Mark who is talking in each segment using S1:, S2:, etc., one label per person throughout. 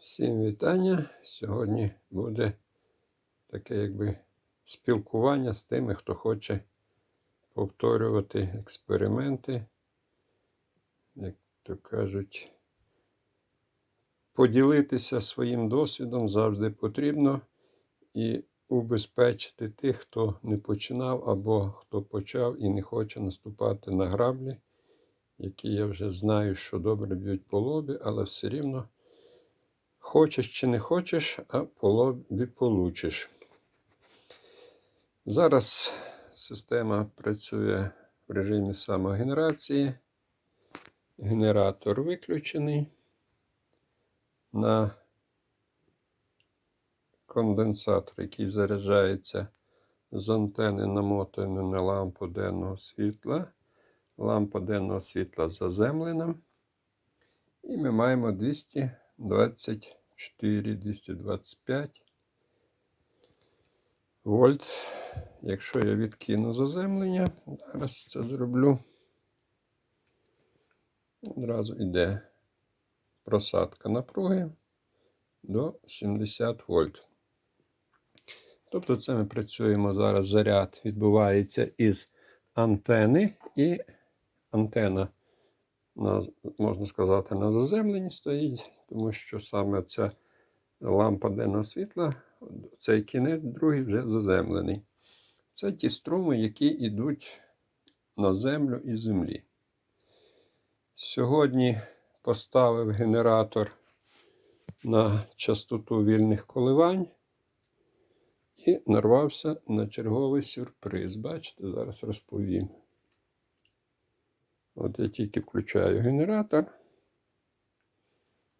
S1: Всім вітання. Сьогодні буде таке якби спілкування з тими, хто хоче повторювати експерименти, як то кажуть, поділитися своїм досвідом завжди потрібно і убезпечити тих, хто не починав або хто почав і не хоче наступати на граблі, які я вже знаю, що добре б'ють по лобі, але все рівно. Хочеш чи не хочеш, а по лобі получиш. Зараз система працює в режимі самогенерації. Генератор виключений. На конденсатор, який заряджається з антени, намотаний на лампу денного світла. Лампа денного світла заземлена. І ми маємо 200. 24, 225 вольт. Якщо я відкину заземлення, зараз це зроблю. Одразу йде просадка напруги до 70 вольт. Тобто це ми працюємо зараз. Заряд відбувається із антени, і антена, на, можна сказати, на заземленні стоїть тому що саме ця лампа денного світла, цей кінець другий вже заземлений. Це ті струми, які йдуть на землю і землі. Сьогодні поставив генератор на частоту вільних коливань і нарвався на черговий сюрприз. Бачите, зараз розповім. От я тільки включаю генератор.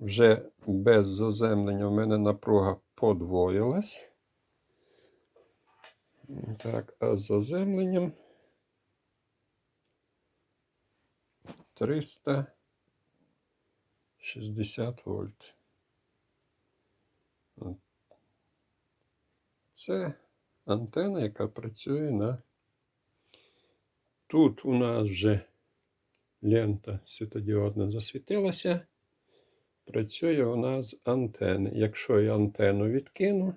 S1: Вже без заземлення в мене напруга подвоїлась. Так, а з заземленням 360 вольт. Це антена, яка працює на. Тут у нас вже лента світодіодна засвітилася працює вона з антени. Якщо я антенну відкину,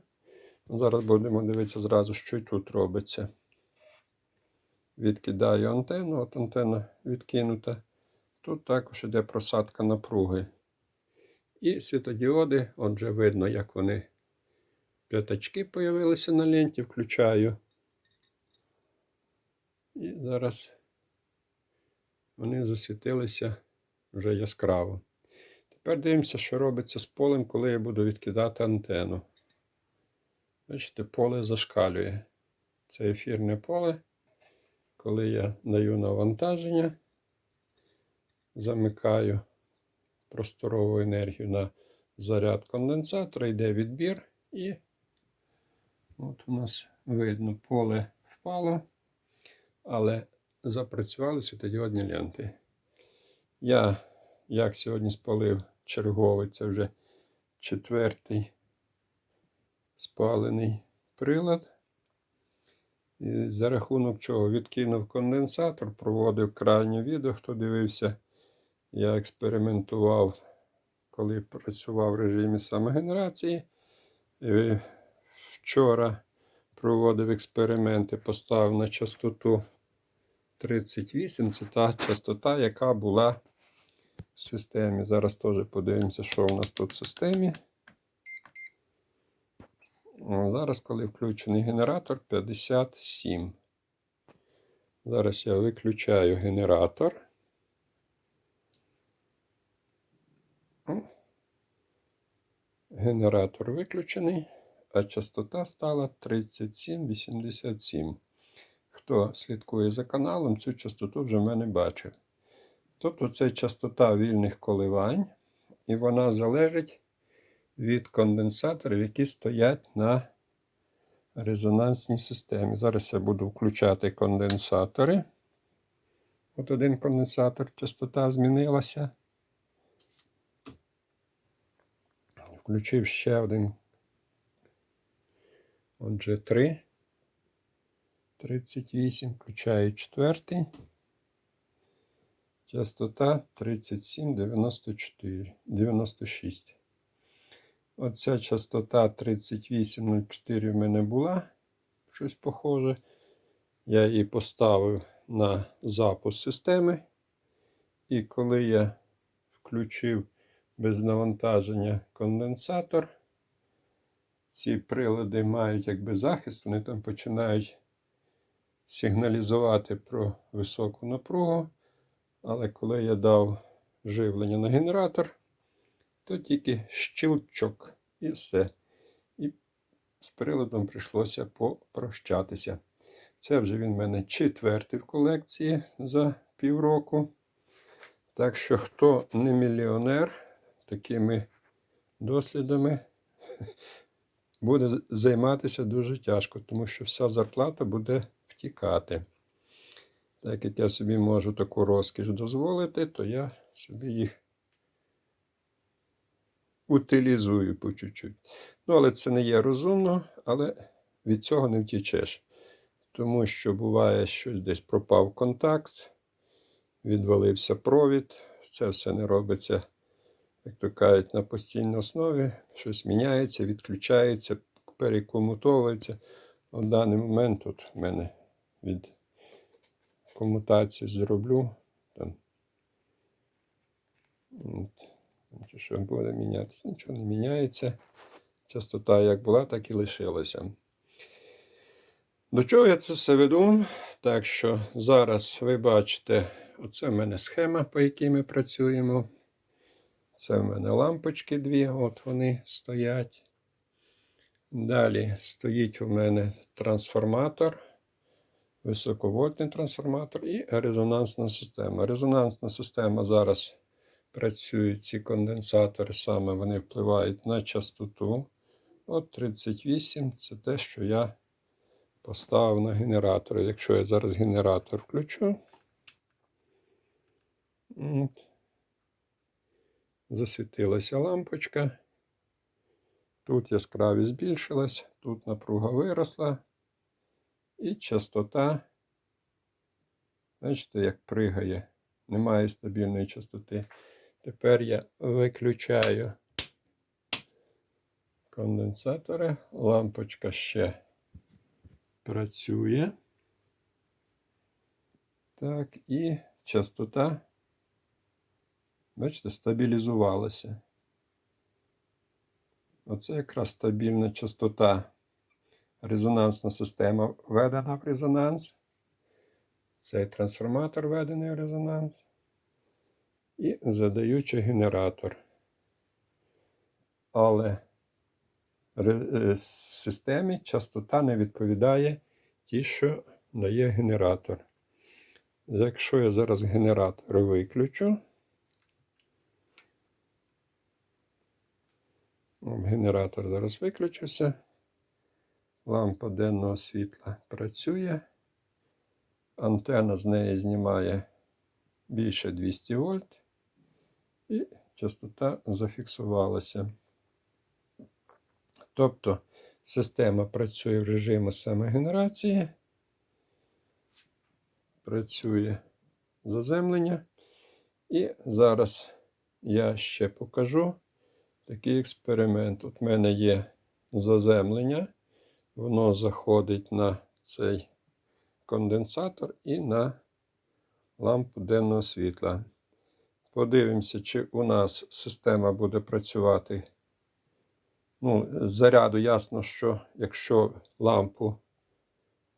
S1: зараз будемо дивитися зразу, що тут робиться. Відкидаю антенну, от антенна відкинута. Тут також йде просадка напруги. І світодіоди, отже, видно, як вони п'ятачки з'явилися на ленті, включаю. І зараз вони засвітилися вже яскраво. Тепер дивимося, що робиться з полем, коли я буду відкидати антенну. Бачите, поле зашкалює. Це ефірне поле. Коли я даю навантаження, замикаю просторову енергію на заряд конденсатора, йде відбір, і от у нас видно, поле впало, але запрацювали світодіодні ленти. Я, як сьогодні спалив черговий, це вже четвертий спалений прилад. І за рахунок чого відкинув конденсатор, проводив крайнє відео, хто дивився, я експериментував, коли працював в режимі самогенерації. І вчора проводив експерименти, поставив на частоту 38. Це та частота, яка була системі. Зараз теж подивимося, що у нас тут в системі. Зараз, коли включений генератор 57. Зараз я виключаю генератор. Генератор виключений, а частота стала 3787. Хто слідкує за каналом, цю частоту вже в мене бачив. Тобто це частота вільних коливань, і вона залежить від конденсаторів, які стоять на резонансній системі. Зараз я буду включати конденсатори. От один конденсатор, частота змінилася. Включив ще один. Отже, 3. 38. Включаю четвертий. Частота 37, 94, 96. Оця частота 3804 в мене була. Щось похоже. Я її поставив на запуск системи. І коли я включив без навантаження конденсатор, ці прилади мають якби захист, вони там починають сигналізувати про високу напругу. Але коли я дав живлення на генератор, то тільки щелчок і все. І з приладом прийшлося попрощатися. Це вже він в мене четвертий в колекції за півроку. Так що, хто не мільйонер, такими дослідами буде займатися дуже тяжко, тому що вся зарплата буде втікати. Так як я собі можу таку розкіш дозволити, то я собі їх утилізую по чуть-чуть. Ну, але це не є розумно, але від цього не втічеш. Тому що буває, щось десь пропав контакт, відвалився провід. Це все не робиться, як то кажуть, на постійній основі. Щось міняється, відключається, перекомутовується. В даний момент тут в мене від комутацію зроблю. Там. От. Що буде мінятися? Нічого не міняється. Частота як була, так і лишилася. До чого я це все веду? Так що зараз ви бачите, оце в мене схема, по якій ми працюємо. Це в мене лампочки дві, от вони стоять. Далі стоїть у мене трансформатор, високовольтний трансформатор і резонансна система. Резонансна система зараз працюють ці конденсатори, саме вони впливають на частоту. От 38 це те, що я поставив на генератор. Якщо я зараз генератор включу, от, засвітилася лампочка. Тут яскравість збільшилась, тут напруга виросла. І частота, бачите, як пригає, немає стабільної частоти. Тепер я виключаю конденсатори. Лампочка ще працює. Так, і частота, бачите, стабілізувалася. Оце якраз стабільна частота. Резонансна система введена в резонанс. Цей трансформатор введений в резонанс і задаючи генератор. Але в системі частота не відповідає ті, що дає генератор. Якщо я зараз генератор виключу, генератор зараз виключився, лампа денного світла працює, антена з неї знімає більше 200 вольт і частота зафіксувалася. Тобто система працює в режимі самогенерації, працює заземлення. І зараз я ще покажу такий експеримент. От в мене є заземлення, воно заходить на цей конденсатор і на лампу денного світла. Подивимося, чи у нас система буде працювати. Ну, заряду ясно, що якщо лампу.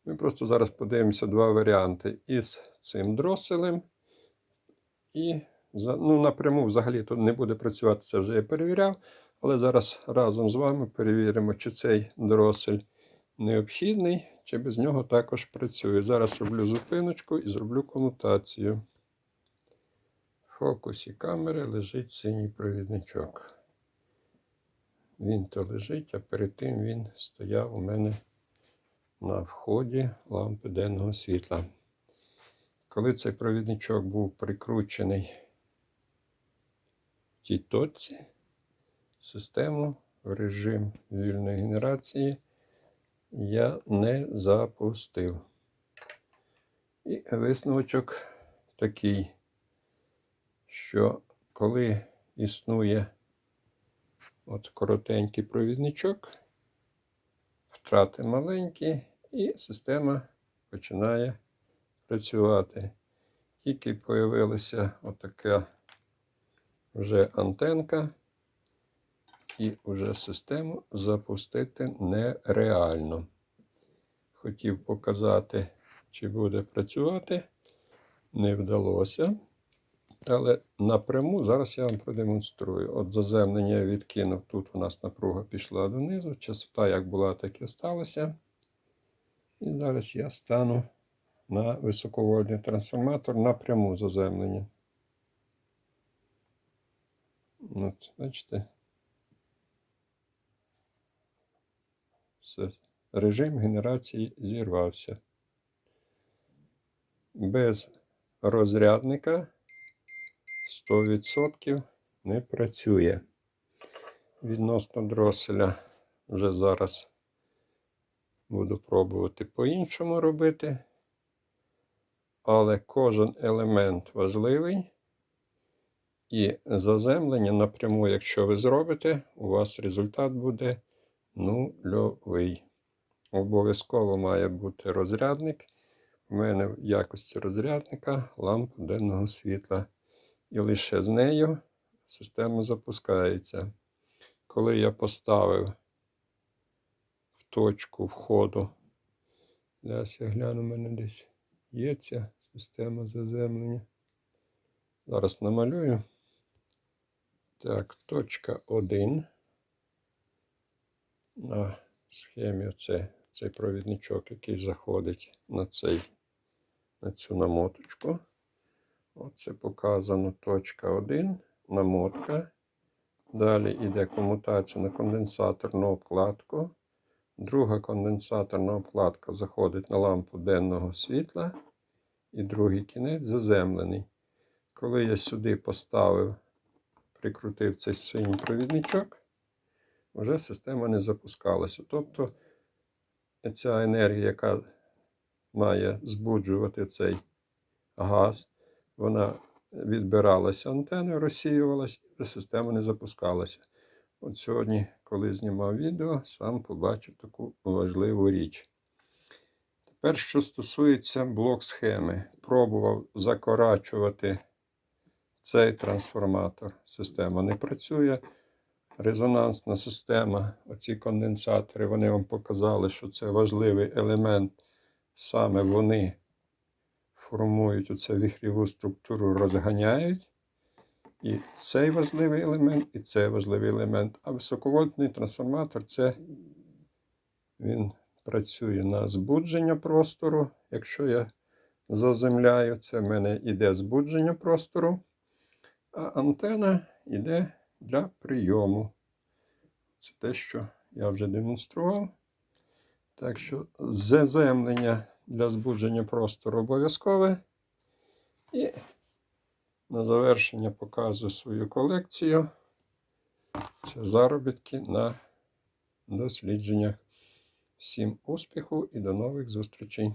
S1: Ми просто зараз подивимося два варіанти із цим дроселем. І ну, напряму взагалі тут не буде працювати, це вже я перевіряв. Але зараз разом з вами перевіримо, чи цей дросель необхідний, чи без нього також працює. Зараз роблю зупиночку і зроблю комутацію. В фокусі камери лежить синій провідничок. Він то лежить, а перед тим він стояв у мене на вході лампи денного світла. Коли цей провідничок був прикручений в тій точці, систему в режим вільної генерації я не запустив. І висновочок такий що коли існує От коротенький провідничок, втрати маленькі, і система починає працювати. Тільки появилася отака вже антенка, і вже систему запустити нереально. Хотів показати, чи буде працювати, не вдалося. Але напряму зараз я вам продемонструю. От заземлення я відкинув. Тут у нас напруга пішла донизу. Частота як була, так і сталася. І зараз я стану на високовольтний трансформатор напряму заземлення. От, бачите? Режим генерації зірвався. Без розрядника 100% не працює. Відносно дроселя вже зараз буду пробувати по-іншому робити. Але кожен елемент важливий. І заземлення напряму, якщо ви зробите, у вас результат буде нульовий. Обов'язково має бути розрядник. У мене в якості розрядника лампа денного світла. І лише з нею система запускається. Коли я поставив в точку входу, зараз я гляну, у мене десь є ця система заземлення. Зараз намалюю. Так, точка 1. На схемі оце, цей провідничок, який заходить на, цей, на цю намоточку. Оце показано точка 1, намотка. Далі йде комутація на конденсаторну обкладку. Друга конденсаторна обкладка заходить на лампу денного світла. І другий кінець заземлений. Коли я сюди поставив, прикрутив цей синій провідничок, вже система не запускалася. Тобто ця енергія, яка має збуджувати цей газ, вона відбиралася антеною, розсіювалася, і система не запускалася. От сьогодні, коли знімав відео, сам побачив таку важливу річ. Тепер, що стосується блок схеми, пробував закорачувати цей трансформатор. Система не працює. Резонансна система, оці конденсатори, вони вам показали, що це важливий елемент. Саме вони формують оцю віхріву структуру, розганяють. І цей важливий елемент, і цей важливий елемент. А високовольтний трансформатор це він працює на збудження простору. Якщо я заземляю, це в мене йде збудження простору, а антена йде для прийому. Це те, що я вже демонстрував. Так що заземлення для збудження простору обов'язкове. І на завершення показую свою колекцію. Це заробітки на дослідженнях. Всім успіху і до нових зустрічей!